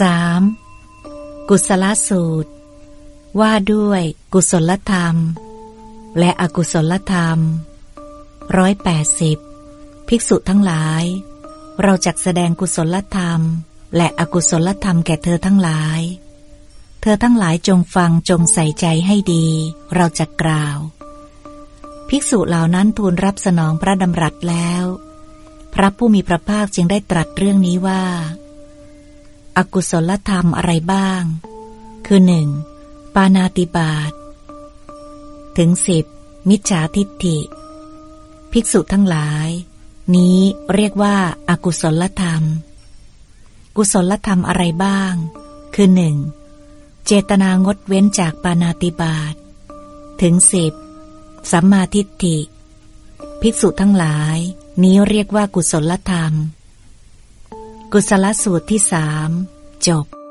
3. กุศลสูตร ว่าด้วยกุศลธรรม และอกุศลธรรมร้อยแปดสิบภิกษุทั้งหลาย เราจักแสดงกุศลธรรม และอกุศลธรรมแก่เธอทั้งหลาย เธอทั้งหลายจงฟังจงใส่ใจให้ดี เราจะกล่าว ภิกษุเหล่านั้นทูลรับสนองพระดำรัสแล้ว พระผู้มีพระภาคจึงได้ตรัสเรื่องนี้ว่า อากุศลธรรมอะไรบ้าง คือหนึ่งปานาติบาตถึงสิบมิจฉาทิฏฐิ ภิกษุทั้งหลาย นี้เรียกว่าอากุศลธรรม กุศลธรรมอะไรบ้าง คือหนึ่งเจตนางดเว้นจากปานาติบาตถึงสิบสัมมาทิฏฐิ ภิกษุทั้งหลาย นี้เรียกว่ากุศลธรรม กุศลสูตรที่สามจบ